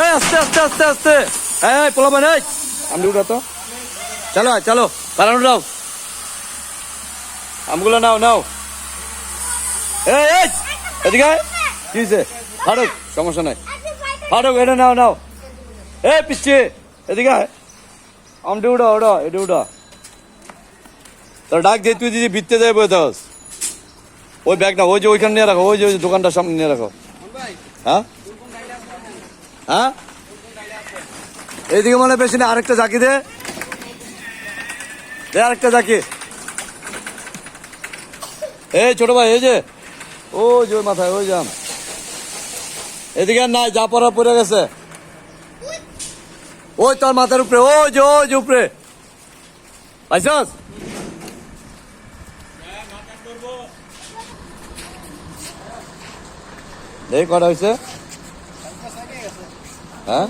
এই আস্তে আস্তে আস্তে আস্তে। এই পোলাবেন এই। আমি উঠা তো। চলো চলো। কারণ উঠাও আমগুলো নাও নাও। এই এই এদিকে। কি হয়েছে ফারুক সমস্যা নাই। ফারুক এটা নাও নাও। এই পিছিয়ে এদিকে। আমটি উঠা উঠা এটা উঠা। তোর ডাক দিয়ে তুই দিদি ভিত্তে দেয় বই ওই ব্যাগটা ওই যে ওইখানে নিয়ে রাখো ওই যে ওই যে দোকানটার সামনে নিয়ে রাখো। হ্যাঁ? হ্যাঁ? এইদিকে মনে হয় বেশি না, আরেকটা জাকি দে। আরেকটা জাকি এই ছোট ভাই, এই যে। ও যে মাথায়, ওই যাম এদিকে নাই, যা পড়া পড়ে গেছে। ওই তোর মাথার উপরে ও যে, ওই যে উপরে। পাইছস? এই কটা হয়েছে হ্যাঁ?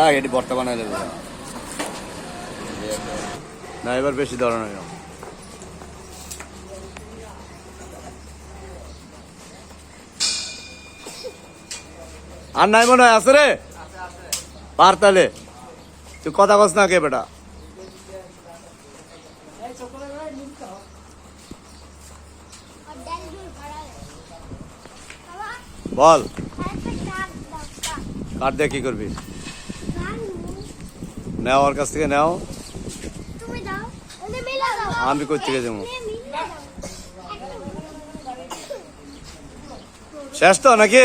এক এটি বর্তা বানাই দেবে। না এবার বেশি ধরনের আর নাই মনে হয় আছে রে? পার তাহলে তুই কথা কস না কে বেটা? বল। কার দিয়ে কি করবি? নেও ওর কাছ থেকে নেও। আমি কোথ থেকে যাব শেষ তো নাকি?